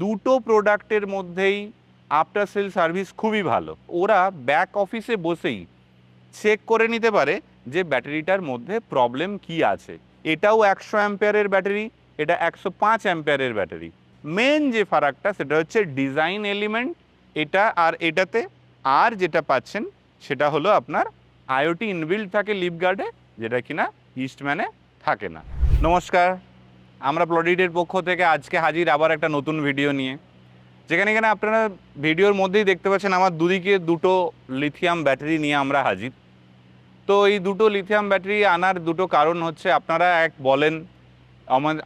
দুটো প্রোডাক্টের মধ্যেই আফটার সেল সার্ভিস খুবই ভালো। ওরা ব্যাক অফিসে বসেই চেক করে নিতে পারে যে ব্যাটারিটার মধ্যে প্রবলেম কি আছে। এটাও একশো অ্যাম্পেয়ারের ব্যাটারি, এটা একশো পাঁচ অ্যাম্পেয়ারের ব্যাটারি। মেন যে ফারাকটা, সেটা হচ্ছে ডিজাইন এলিমেন্ট এটা আর এটাতে আর যেটা পাচ্ছেন, সেটা হলো আপনার আইওটি ইনবিল্ড থাকে লিপগার্ডে যেটা কিনা ইস্টম্যানে থাকে না। নমস্কার। আমরা প্লডিটের পক্ষ থেকে আজকে হাজির আবার একটা নতুন ভিডিও নিয়ে। যেখানে এখানে আপনারা ভিডিওর মধ্যেই দেখতে পাচ্ছেন আমার দুদিকে দুটো লিথিয়াম ব্যাটারি নিয়ে আমরা হাজির। তো এই দুটো লিথিয়াম ব্যাটারি আনার দুটো কারণ হচ্ছে আপনারা এক বলেন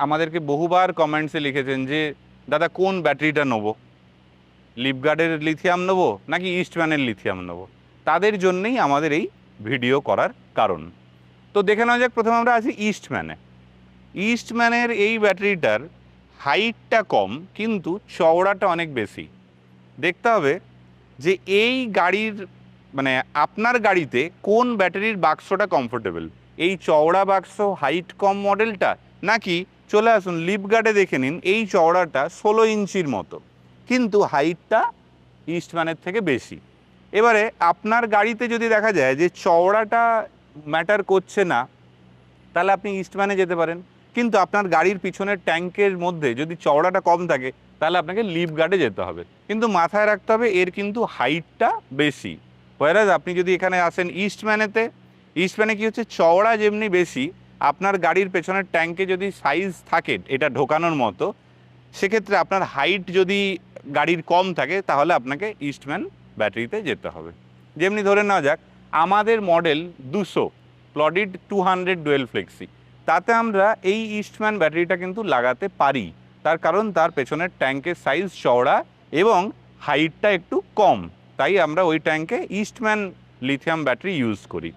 আমাদেরকে বহুবার কমেন্টসে লিখেছেন যে, দাদা, কোন ব্যাটারিটা নেব? লিপগার্ডের লিথিয়াম নেব নাকি ইস্টম্যানের লিথিয়াম নেব? তাদের জন্যই আমাদের এই ভিডিও করার কারণ। তো দেখে নেওয়া যাক, প্রথমে আমরা আছি ইস্টম্যানে ইস্টম্যানের এই ব্যাটারিটার হাইটটা কম, কিন্তু চওড়াটা অনেক বেশি। দেখতে হবে যে এই গাড়ির মানে আপনার গাড়িতে কোন ব্যাটারির বাক্সটা কমফোর্টেবল এই চওড়া বাক্স হাইট কম মডেলটা? নাকি চলে আসুন লিপগার্ডে দেখে নিন, এই চওড়াটা ষোলো ইঞ্চির মতো, কিন্তু হাইটটা ইস্টম্যানের থেকে বেশি। এবারে আপনার গাড়িতে যদি দেখা যায় যে চওড়াটা ম্যাটার করছে না, তাহলে আপনি ইস্টম্যানে যেতে পারেন। কিন্তু আপনার গাড়ির পিছনের ট্যাঙ্কের মধ্যে যদি চওড়াটা কম থাকে, তাহলে আপনাকে লিপ গার্ডে যেতে হবে। কিন্তু মাথায় রাখতে হবে, এর কিন্তু হাইটটা বেশি। হোয়ারাজ আপনি যদি এখানে আসেন ইস্টম্যানেতে ইস্টম্যানে কী হচ্ছে? চওড়া যেমনি বেশি, আপনার গাড়ির পেছনের ট্যাঙ্কে যদি সাইজ থাকে, এটা ঢোকানোর মতো, সেক্ষেত্রে আপনার হাইট যদি গাড়ির কম থাকে, তাহলে আপনাকে ইস্টম্যান ব্যাটারিতে যেতে হবে। যেমনি ধরে নেওয়া যাক, আমাদের মডেল দুশো প্লডিড টু হান্ড্রেড ডুয়েল ফ্লেক্সি তাতে আমরা এই ইস্টম্যান ব্যাটারিটা কিন্তু লাগাতে পারি। তার কারণ তার পেছনের ট্যাঙ্কের সাইজ চওড়া এবং হাইটটা একটু কম। তাই আমরা ওই ট্যাঙ্কে ইস্টম্যান লিথিয়াম ব্যাটারি ইউজ করি।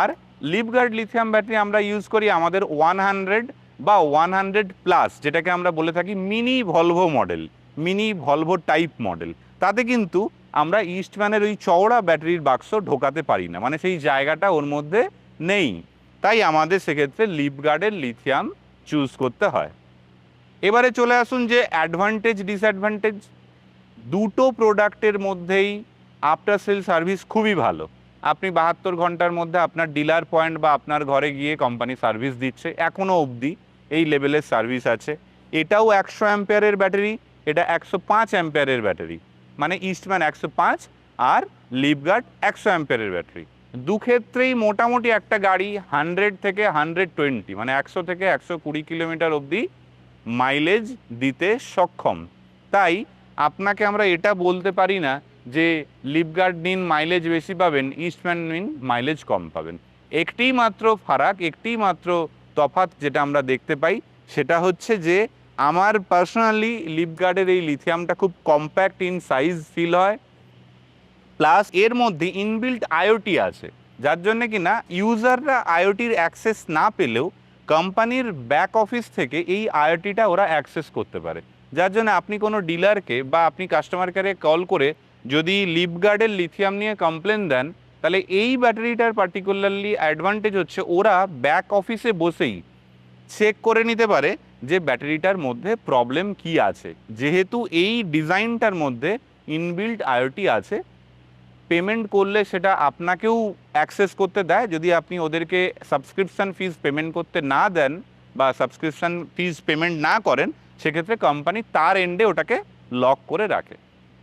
আর লিপগার্ড লিথিয়াম ব্যাটারি আমরা ইউজ করি আমাদের ওয়ান হান্ড্রেড বা ওয়ান হান্ড্রেড প্লাস যেটাকে আমরা বলে থাকি mini Volvo model mini Volvo type model তাতে কিন্তু আমরা ইস্টম্যানের ওই চওড়া ব্যাটারির বাক্স ঢোকাতে পারি না। মানে সেই জায়গাটা ওর মধ্যে নেই। তাই আমাদের সেক্ষেত্রে লিপগার্ডের লিথিয়াম চুজ করতে হয়। এবারে চলে আসুন যে অ্যাডভান্টেজ ডিসঅ্যাডভান্টেজ দুটো প্রোডাক্টের মধ্যেই আফটার সেল সার্ভিস খুবই ভালো। আপনি বাহাত্তর ঘণ্টার মধ্যে আপনার ডিলার পয়েন্ট বা আপনার ঘরে গিয়ে কোম্পানি সার্ভিস দিচ্ছে এখনও অবধি এই লেভেলের সার্ভিস আছে। এটাও একশো অ্যাম্পেয়ারের ব্যাটারি এটা একশো পাঁচ অ্যাম্পেয়ারের ব্যাটারি মানে ইস্টম্যান একশো পাঁচ আর লিপগার্ড একশো অ্যাম্পেয়ারের ব্যাটারি দু ক্ষেত্রেই মোটামুটি একটা গাড়ি হান্ড্রেড থেকে হান্ড্রেড টোয়েন্টি মানে একশো থেকে একশো কুড়ি কিলোমিটার অবধি মাইলেজ দিতে সক্ষম। তাই আপনাকে আমরা এটা বলতে পারি না যে লিপগার্ড নিন মাইলেজ বেশি পাবেন ইস্টম্যান নিন মাইলেজ কম পাবেন। একটিই মাত্র ফারাক একটিই মাত্র তফাৎ যেটা আমরা দেখতে পাই, সেটা হচ্ছে যে আমার পার্সোনালি লিপগার্ডের এই লিথিয়ামটা খুব কম্প্যাক্ট ইন সাইজ ফিল হয়। প্লাস এর মধ্যে ইনবিল্ট আইওটি আছে। যার জন্য কি না ইউজাররা আইওটির অ্যাক্সেস না পেলেও কোম্পানির ব্যাক অফিস থেকে এই আইওটিটা ওরা অ্যাক্সেস করতে পারে। যার জন্য আপনি কোনো ডিলারকে বা আপনি কাস্টমার কেয়ারে কল করে যদি লিপগার্ডের লিথিয়াম নিয়ে কমপ্লেন দেন, তাহলে এই ব্যাটারিটার পার্টিকুলারলি অ্যাডভান্টেজ হচ্ছে ওরা ব্যাক অফিসে বসেই চেক করে নিতে পারে যে ব্যাটারিটার মধ্যে প্রবলেম কি আছে। যেহেতু এই ডিজাইনটার মধ্যে ইনবিল্ট আইওটি আছে পেমেন্ট করলে সেটা আপনাকেও অ্যাক্সেস করতে দেয়। যদি আপনি ওদেরকে সাবস্ক্রিপশন ফিজ পেমেন্ট করতে না দেন বা সাবস্ক্রিপশন ফিজ পেমেন্ট না করেন, সেক্ষেত্রে কোম্পানি তার এন্ডে ওটাকে লক করে রাখে।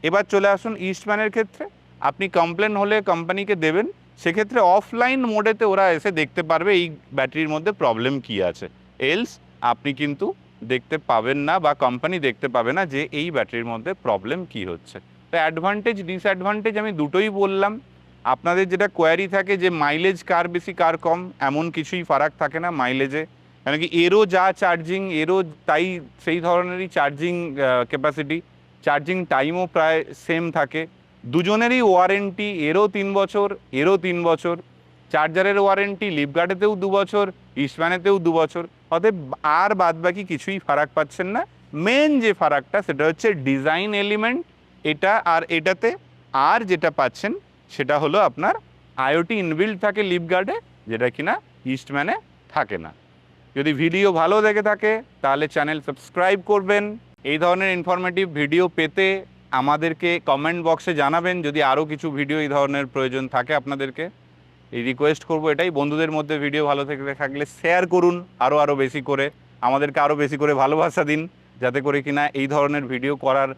এবার চলে আসুন ইস্টম্যানের ক্ষেত্রে। আপনি কমপ্লেন হলে কোম্পানিকে দেবেন। সেক্ষেত্রে অফলাইন মোডেতে ওরা এসে দেখতে পারবে এই ব্যাটারির মধ্যে প্রবলেম কি আছে। এলস আপনি কিন্তু দেখতে পাবেন না বা কোম্পানি দেখতে পাবে না যে এই ব্যাটারির মধ্যে প্রবলেম কি হচ্ছে। তো অ্যাডভান্টেজ ডিসঅ্যাডভান্টেজ আমি দুটোই বললাম। আপনাদের যেটা কোয়ারি থাকে যে মাইলেজ কার বেশি, কার কম, এমন কিছুই ফারাক থাকে না মাইলেজে কেন কি এরও যা চার্জিং এরও তাই সেই ধরনেরই চার্জিং ক্যাপাসিটি চার্জিং টাইমও প্রায় সেম থাকে। দুজনেরই ওয়ারেন্টি এরও তিন বছর, এরও তিন বছর। চার্জারের ওয়ারেন্টি লিপগার্ডেতেও দু বছর ইস্টম্যানেতেও দু বছর। অতএব আর বাদবাকি কিছুই ফারাক পাচ্ছেন না। মেন যে ফারাকটা, সেটা হচ্ছে ডিজাইন এলিমেন্ট এটা আর এটাতে আর যেটা পাচ্ছেন, সেটা হলো আপনার আইওটি ইনবিল্ড থাকে লিপগার্ডে যেটা কিনা ইস্টম্যানে থাকে না। যদি ভিডিও ভালো দেখে থাকে, তাহলে চ্যানেল সাবস্ক্রাইব করবেন। এই ধরনের ইনফরমেটিভ ভিডিও পেতে আমাদেরকে কমেন্ট বক্সে জানাবেন, যদি আরও কিছু ভিডিও এই ধরনের প্রয়োজন থাকে আপনাদেরকে। এই রিকোয়েস্ট করব এটাই, বন্ধুদের মধ্যে ভিডিও ভালো থেকে থাকলে শেয়ার করুন, আরও আরও বেশি করে, আমাদেরকে আরও বেশি করে ভালোবাসা দিন, যাতে করে কিনা এই ধরনের ভিডিও করার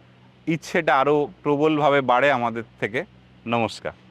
ইচ্ছেটা আরও প্রবলভাবে বাড়ে আমাদের থেকে। নমস্কার।